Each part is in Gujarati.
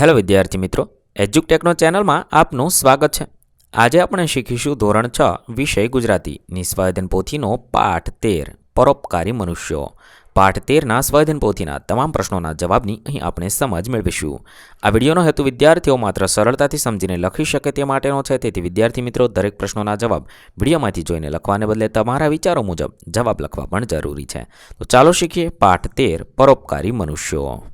હેલો વિદ્યાર્થી મિત્રો, એજ્યુકટેકનો ચેનલમાં આપનું સ્વાગત છે. આજે આપણે શીખીશું ધોરણ છ, વિષય ગુજરાતી નિસ્વાધન પોથીનો પાઠ તેર, પરોપકારી મનુષ્યો. પાઠ તેરના સ્વાધીન પોથીના તમામ પ્રશ્નોના જવાબની અહીં આપણે સમજ મેળવીશું. આ વિડીયોનો હેતુ વિદ્યાર્થીઓ માત્ર સરળતાથી સમજીને લખી શકે તે માટેનો છે, તેથી વિદ્યાર્થી મિત્રો દરેક પ્રશ્નોના જવાબ વિડીયોમાંથી જોઈને લખવાને બદલે તમારા વિચારો મુજબ જવાબ લખવા પણ જરૂરી છે. તો ચાલો શીખીએ પાઠ તેર, પરોપકારી મનુષ્યો.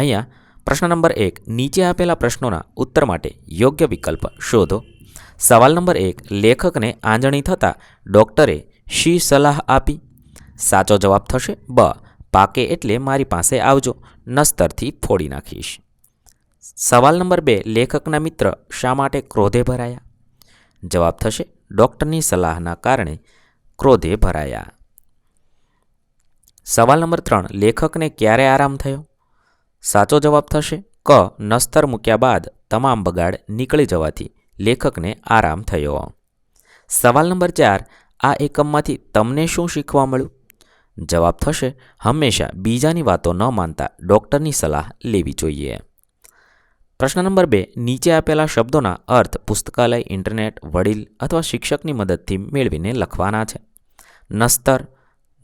અહીંયા પ્રશ્ન નંબર એક, નીચે આપેલા પ્રશ્નોના ઉત્તર માટે યોગ્ય વિકલ્પ શોધો. સવાલ નંબર એક, લેખકને આંજણી થતાં ડૉક્ટરે શી સલાહ આપી? સાચો જવાબ થશે, બ, પાકે એટલે મારી પાસે આવજો, નસ્તરથી ફોડી નાખીશ. સવાલ નંબર બે, લેખકના મિત્ર શા માટે ક્રોધે ભરાયા? જવાબ થશે, ડૉક્ટરની સલાહના કારણે ક્રોધે ભરાયા. સવાલ નંબર ત્રણ, લેખકને ક્યારે આરામ થયો? સાચો જવાબ થશે? ક. નસ્તર મૂક્યા બાદ તમામ બગાડ નીકળી જવાથી લેખકને આરામ થયો. સવાલ નંબર ચાર. આ એકમમાંથી તમને શું શીખવા મળ્યું? જવાબ થશે, હંમેશા બીજાની વાતો ન માનતા ડૉક્ટરની સલાહ લેવી જોઈએ. પ્રશ્ન નંબર બે. નીચે આપેલા શબ્દોના અર્થ પુસ્તકાલય, ઇન્ટરનેટ, વડીલ અથવા શિક્ષકની મદદથી મેળવીને લખવાના છે. નસ્તર.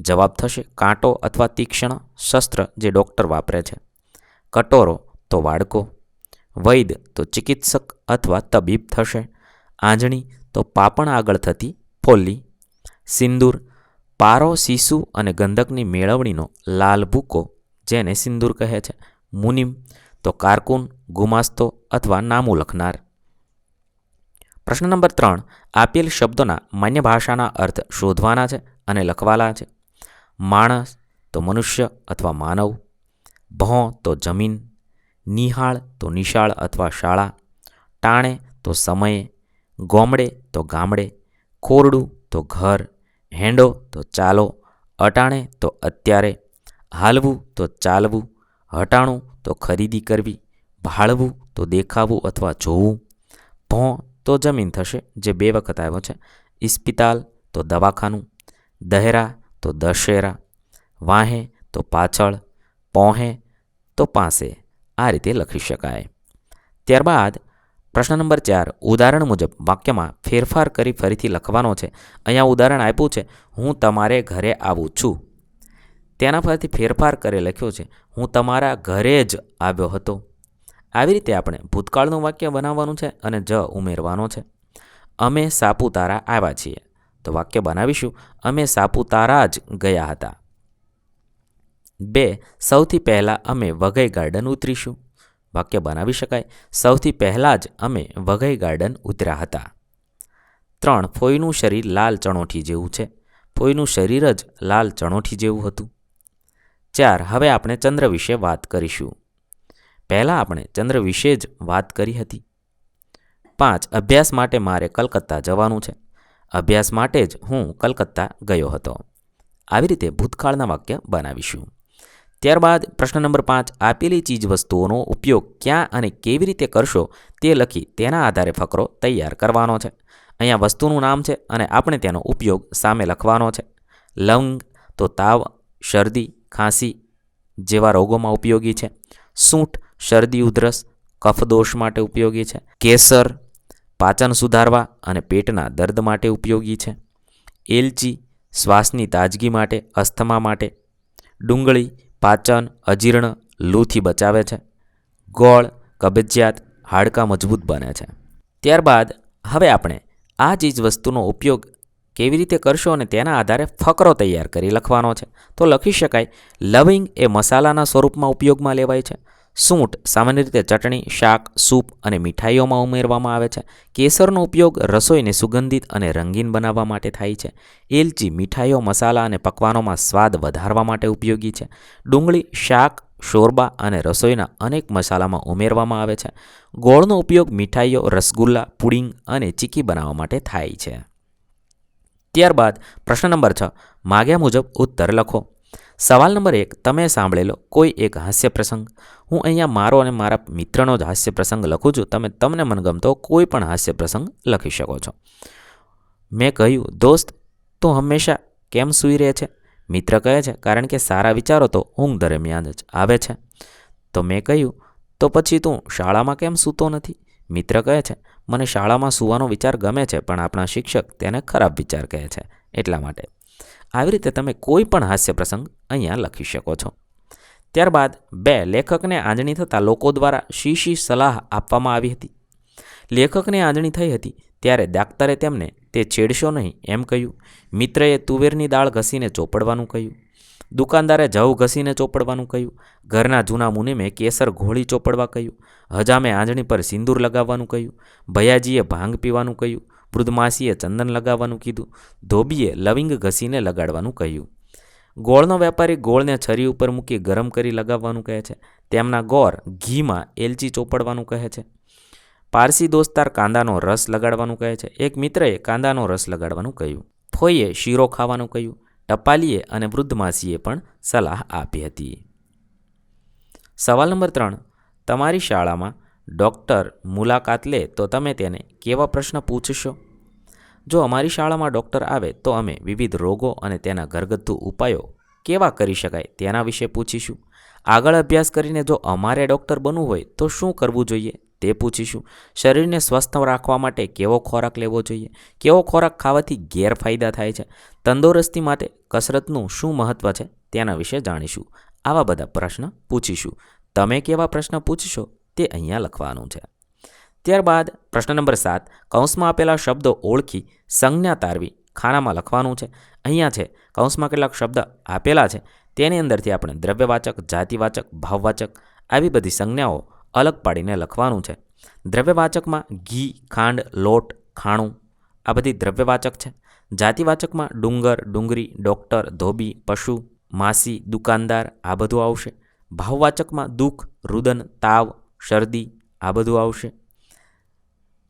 જવાબ થશે, કાંટો અથવા તીક્ષ્ણ શસ્ત્ર જે ડૉક્ટર વાપરે છે. કટોરો તો વાડકો, વૈદ તો ચિકિત્સક અથવા તબીબ થશે, આંજણી તો પાપણ આગળ થતી ફોલ્લી, સિંદૂર, પારો સીસુ અને ગંધકની મેળવણીનો લાલ ભૂકો જેને સિંદૂર કહે છે, મુનિમ તો કારકુન, ગુમાસ્તો અથવા નામું લખનાર. પ્રશ્ન નંબર ત્રણ, આપેલ શબ્દોના માન્ય ભાષાના અર્થ શોધવાના છે અને લખવાના છે. માણસ તો મનુષ્ય અથવા માનવ ભોં તો જમીન, નિહાળ તો નિશાળ અથવા શાળા, ટાણે તો સમયે, ગોમડે તો ગામડે, ખોરડું તો ઘર, હેંડો તો ચાલો, અટાણે તો અત્યારે, હાલવું તો ચાલવું, હટાણું તો ખરીદી કરવી, ભાળવું તો દેખાવું અથવા જોવું, ભોં તો જમીન થશે જે બે વખત આવ્યો છે, ઇસ્પિતાલ તો દવાખાનું, દહેરા તો દશેરા, વાહે તો પાછળ પહોંહે તો પાસે આ રીતે લખી શકાય. ત્યારબાદ પ્રશ્ન નંબર ચાર, ઉદાહરણ મુજબ વાક્યમાં ફેરફાર કરી ફરીથી લખવાનો છે. અહીંયા ઉદાહરણ આપ્યું છે, હું તમારે ઘરે આવું છું. તેના પરથી ફેરફાર કરી લખ્યો છે, હું તમારા ઘરે જ આવ્યો હતો. આવી રીતે આપણે ભૂતકાળનું વાક્ય બનાવવાનું છે અને જ ઉમેરવાનો છે. અમે સાપુતારા આવ્યા છીએ. તો વાક્ય બનાવીશું, અમે સાપુતારા જ ગયા હતા. બે, સૌથી પહેલાં અમે વઘઈ ગાર્ડન ઉતરીશું. વાક્ય બનાવી શકાય. સૌથી પહેલાં જ અમે વઘઈ ગાર્ડન ઉતર્યા હતા. ત્રણ, ફોઈનું શરીર લાલ ચણોઠી જેવું છે. ફોઈનું શરીર જ લાલ ચણોઠી જેવું હતું. ચાર, હવે આપણે ચંદ્ર વિશે વાત કરીશું. પહેલાં આપણે ચંદ્ર વિશે જ વાત કરી હતી. પાંચ, અભ્યાસ માટે મારે કલકત્તા જવાનું છે. અભ્યાસ માટે જ હું કલકત્તા ગયો હતો. આવી રીતે ભૂતકાળના વાક્ય બનાવીશું. ત્યારબાદ પ્રશ્ન નંબર પાંચ, આપેલી ચીજ વસ્તુઓનો ઉપયોગ ક્યાં અને કેવી રીતે કરશો તે લખી તેના આધારે ફકરો તૈયાર કરવાનો છે. અહીંયા વસ્તુનું નામ છે અને આપણે તેનો ઉપયોગ સામે લખવાનો છે. લંગ તો તાવ, શરદી, ખાંસી જેવા રોગોમાં ઉપયોગી છે. સૂંઠ, શરદી, ઉધરસ કફદોષ માટે ઉપયોગી છે. કેસર, પાચન સુધારવા અને પેટના દર્દ માટે ઉપયોગી છે. એલચી, શ્વાસની તાજગી માટે, અસ્થમા માટે. ડુંગળી પાચન, અજીર્ણ, લૂથી બચાવે છે. ગોળ, કબજિયાત, હાડકાં મજબૂત બને છે. ત્યારબાદ હવે આપણે આ ચીજ વસ્તુનો ઉપયોગ કેવી રીતે કરશો અને તેના આધારે ફકરો તૈયાર કરી લખવાનો છે. તો લખી શકાય, લવિંગ એ મસાલાના સ્વરૂપમાં ઉપયોગમાં લેવાય છે. સૂંઠ, સામાન્ય રીતે ચટણી, શાક, સૂપ અને મીઠાઈઓમાં ઉમેરવામાં આવે છે. કેસરનો ઉપયોગ રસોઈને સુગંધિત અને રંગીન બનાવવા માટે થાય છે. એલચી, મીઠાઈઓ, મસાલા અને પકવાનોમાં સ્વાદ વધારવા માટે ઉપયોગી છે. ડુંગળી, શાક, શોરબા અને રસોઈના અનેક મસાલામાં ઉમેરવામાં આવે છે. ગોળનો ઉપયોગ મીઠાઈઓ, રસગુલ્લા, પુડિંગ અને ચીકી બનાવવા માટે થાય છે. ત્યારબાદ પ્રશ્ન નંબર છ. માગ્યા મુજબ ઉત્તર લખો. સવાલ નંબર એક, તમે સાંભળેલો કોઈ એક હાસ્ય પ્રસંગ? હું અહીંયા મારો અને મારા મિત્રનો જ હાસ્ય પ્રસંગ લખું છું. તમે તમને મનગમતો કોઈ પણ હાસ્ય પ્રસંગ લખી શકો છો. મેં કહ્યું, દોસ્ત, તું હંમેશા કેમ સૂઈ રહે છે? મિત્ર કહે છે, કારણ કે સારા વિચારો તો ઊંઘ દરમિયાન જ આવે છે. તો મેં કહ્યું, તો પછી તું શાળામાં કેમ સૂતો નથી? મિત્ર કહે છે, મને શાળામાં સૂવાનો વિચાર ગમે છે, પણ આપણા શિક્ષક તેને ખરાબ વિચાર કહે છે. એટલા માટે. આવી રીતે તમે કોઈ પણ હાસ્ય પ્રસંગ અહીંયા લખી શકો છો. ત્યારબાદ બે લેખકને આંજણી થતાં લોકો દ્વારા શી શી સલાહ આપવામાં આવી હતી. લેખકને આંજણી થઈ હતી ત્યારે ડાક્ટરે તેમને તે છેડશો નહીં એમ કહ્યું. મિત્રએ તુવેરની દાળ ઘસીને ચોપડવાનું કહ્યું. દુકાનદારે જવ ઘસીને ચોપડવાનું કહ્યું. ઘરના જૂના મુનિમે કેસર ઘોળી ચોપડવા કહ્યું. હજામે આંજણી પર સિંદૂર લગાવવાનું કહ્યું. ભયાજીએ ભાંગ પીવાનું કહ્યું. વૃદ્ધમાસીએ ચંદન લગાવવાનું કીધું. ધોબીએ લવિંગ ઘસીને લગાડવાનું કહ્યું. ગોળનો વેપારી ગોળને છરી ઉપર મૂકી ગરમ કરી લગાવવાનું કહે છે. તેમના ગોર ઘીમાં એલચી ચોપડવાનું કહે છે. પારસી દોસ્તાર કાંદાનો રસ લગાડવાનું કહે છે. એક મિત્રએ કાંદાનો રસ લગાડવાનું કહ્યું. ફોઈએ શીરો ખાવાનું કહ્યું. ટપાલીએ અને વૃદ્ધ માસીએ પણ સલાહ આપી હતી. સવાલ નંબર ત્રણ. તમારી શાળામાં ડૉક્ટર મુલાકાત લે તો તમે તેને કેવા પ્રશ્ન પૂછશો? જો અમારી શાળામાં ડૉક્ટર આવે તો અમે વિવિધ રોગો અને તેના ઘરગથ્થુ ઉપાયો કેવા કરી શકાય તેના વિશે પૂછીશું. આગળ અભ્યાસ કરીને જો અમારે ડૉક્ટર બનવું હોય તો શું કરવું જોઈએ તે પૂછીશું. શરીરને સ્વસ્થ રાખવા માટે કેવો ખોરાક લેવો જોઈએ? કેવો ખોરાક ખાવાથી ગેરફાયદા થાય છે? તંદુરસ્તી માટે કસરતનું શું મહત્ત્વ છે તેના વિશે જાણીશું. આવા બધા પ્રશ્ન પૂછીશું. તમે કેવા પ્રશ્ન પૂછશો તે અહીંયા લખવાનું છે. ત્યારબાદ પ્રશ્ન નંબર સાત, કૌંસમાં આપેલા શબ્દો ઓળખી સંજ્ઞા તારવી ખાનામાં લખવાનું છે. અહીંયા છે, કૌંસમાં કેટલાક શબ્દ આપેલા છે. તેની અંદરથી આપણે દ્રવ્યવાચક, જાતિવાચક, ભાવવાચક આવી બધી સંજ્ઞાઓ અલગ પાડીને લખવાનું છે. દ્રવ્યવાચકમાં ઘી, ખાંડ, લોટ, ખાણું આ બધી દ્રવ્યવાચક છે. જાતિવાચકમાં ડુંગર, ડુંગરી, ડૉક્ટર, ધોબી, પશુ, માસી, દુકાનદાર આ બધું આવશે. ભાવવાચકમાં દુઃખ, રુદન, તાવ, શરદી આ બધું આવશે.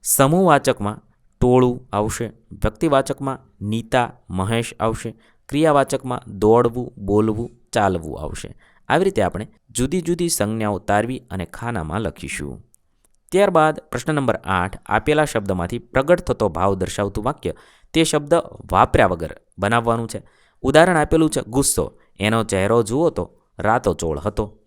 સમૂહવાચકમાં ટોળું આવશે, વ્યક્તિવાચકમાં નીતા મહેશ આવશે, ક્રિયાવાચકમાં દોડવું, બોલવું, ચાલવું આવશે. આવી રીતે આપણે જુદી જુદી સંજ્ઞાઓ તારવી અને ખાનામાં લખીશું. ત્યારબાદ પ્રશ્ન નંબર આઠ, આપેલા શબ્દમાંથી પ્રગટ થતો ભાવ દર્શાવતું વાક્ય, તે શબ્દ વાપર્યા વગર બનાવવાનું છે. ઉદાહરણ આપેલું છે, ગુસ્સો. એનો ચહેરો જુઓ તો રાતો ચોળ હતો.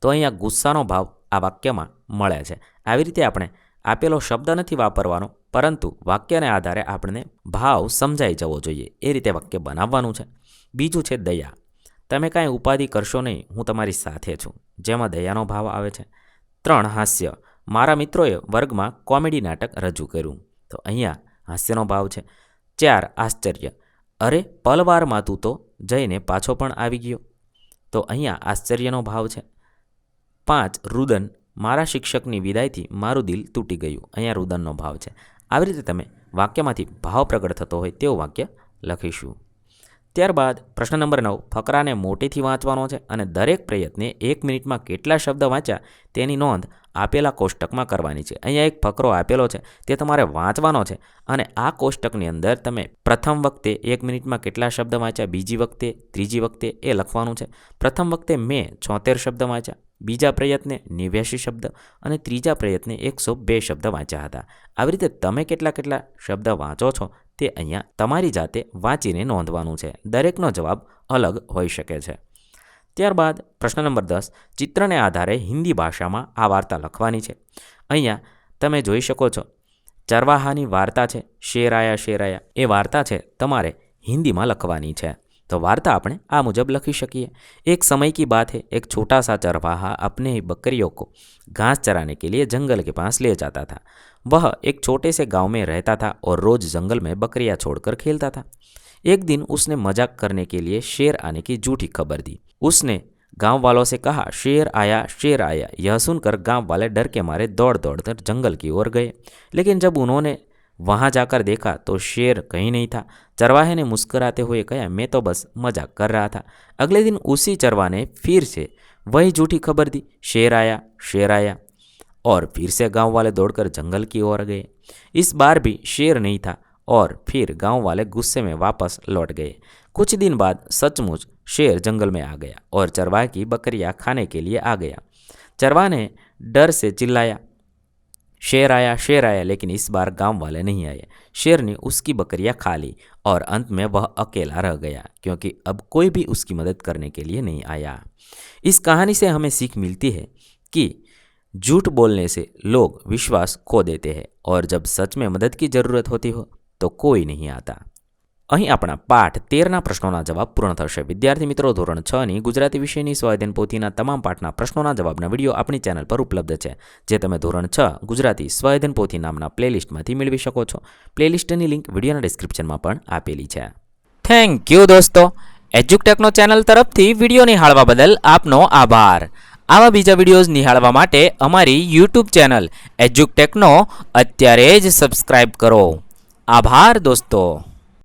તો અહીંયા ગુસ્સાનો ભાવ આ વાક્યમાં મળે છે. આવી રીતે આપણે આપેલો શબ્દ નથી વાપરવાનો, પરંતુ વાક્યને આધારે આપણને ભાવ સમજાઈ જવો જોઈએ. એ રીતે વાક્ય બનાવવાનું છે. બીજું છે દયા. તમે કાંઈ ઉપાધિ કરશો નહીં, હું તમારી સાથે છું. જેમાં દયાનો ભાવ આવે છે. ત્રણ, હાસ્ય. મારા મિત્રોએ વર્ગમાં કોમેડી નાટક રજૂ કર્યું. તો અહીંયા હાસ્યનો ભાવ છે. ચાર, આશ્ચર્ય. અરે, પલવારમાં તું તો જઈને પાછો પણ આવી ગયો. તો અહીંયા આશ્ચર્યનો ભાવ છે. પાંચ, રુદન. મારા શિક્ષકની વિદાયથી મારું દિલ તૂટી ગયું. અહીંયા રુદનનો ભાવ છે. આવી રીતે તમે વાક્યમાંથી ભાવ પ્રગટ થતો હોય તેવું વાક્ય લખીશું. ત્યારબાદ પ્રશ્ન નંબર નવ, ફકરાને મોટેથી વાંચવાનો છે અને દરેક પ્રયત્ને એક મિનિટમાં કેટલા શબ્દ વાંચ્યા તેની નોંધ આપેલા કોષ્ટકમાં કરવાની છે. અહીંયા એક ફકરો આપેલો છે, તે તમારે વાંચવાનો છે અને આ કોષ્ટકની અંદર તમે પ્રથમ વખતે એક મિનિટમાં કેટલા શબ્દ વાંચ્યા, બીજી વખતે, ત્રીજી વખતે એ લખવાનું છે. પ્રથમ વખતે મેં છોતેર શબ્દ વાંચ્યા બીજા પ્રયત્ને નેવ્યાસી શબ્દ અને ત્રીજા પ્રયત્ને એકસો બે શબ્દ વાંચ્યા હતા. આવી રીતે તમે કેટલા કેટલા શબ્દ વાંચો છો તે અહીંયા તમારી જાતે વાંચીને નોંધવાનું છે. દરેકનો જવાબ અલગ હોઈ શકે છે. ત્યારબાદ પ્રશ્ન નંબર દસ, ચિત્રને આધારે હિન્દી ભાષામાં આ વાર્તા લખવાની છે. અહીંયા તમે જોઈ શકો છો, ચરવાહાની વાર્તા છે, શેરાયા શેરાયા, એ વાર્તા છે તમારે હિન્દીમાં લખવાની છે. तो वार्ता આપણે આ મુજબ લખી શકીએ एक समय की बात है एक छोटा सा चरवाहा अपने ही बकरियों को घास चराने के लिए जंगल के पास ले जाता था वह एक छोटे से गांव में रहता था और रोज जंगल में बकरियां छोड़कर खेलता था एक दिन उसने मजाक करने के लिए शेर आने की झूठी खबर दी उसने गांव वालों से कहा शेर आया शेर आया यह सुनकर गांव वाले डर के मारे दौड़ दौड़ कर जंगल की ओर गए लेकिन जब उन्होंने वहाँ जाकर देखा तो शेर कहीं नहीं था। चरवाहे ने मुस्कुराते हुए कहा, मैं तो बस मज़ाक कर रहा था। अगले दिन उसी चरवा ने फिर से वही झूठी खबर दी। शेर आया शेर आया और फिर से गाँव वाले दौड़कर जंगल की ओर गए। इस बार भी शेर नहीं था और फिर गाँव वाले गुस्से में वापस लौट गए। कुछ दिन बाद सचमुच शेर जंगल में आ गया और चरवाहे की बकरियाँ खाने के लिए आ गया। चरवा ने डर से चिल्लाया शेर आया शेर आया, लेकिन इस बार गाँव वाले नहीं आए। शेर ने उसकी बकरियाँ खा ली और अंत में वह अकेला रह गया, क्योंकि अब कोई भी उसकी मदद करने के लिए नहीं आया। इस कहानी से हमें सीख मिलती है कि झूठ बोलने से लोग विश्वास खो देते हैं और जब सच में मदद की ज़रूरत होती हो तो कोई नहीं आता। અહીં આપણા પાઠ તેરના પ્રશ્નોના જવાબ પૂર્ણ થશે. વિદ્યાર્થી મિત્રો, ધોરણ છ ની ગુજરાતી વિષયની સ્વાધીન પોથીના તમામ પાઠના પ્રશ્નોના જવાબના વીડિયો આપણી ચેનલ પર ઉપલબ્ધ છે, જે તમે ધોરણ છ ગુજરાતી સ્વાધીન પોથી નામના પ્લેલિસ્ટમાંથી મેળવી શકો છો. પ્લેલિસ્ટની લિંક વિડીયોના ડિસ્ક્રિપ્શનમાં પણ આપેલી છે. થેન્ક યુ દોસ્તો. એજ્યુકટેકનો ચેનલ તરફથી વીડિયો નિહાળવા બદલ આપનો આભાર. આવા બીજા વિડીયોઝ નિહાળવા માટે અમારી યુટ્યુબ ચેનલ એજ્યુકટેકનો અત્યારે જ સબસ્ક્રાઇબ કરો. આભાર દોસ્તો.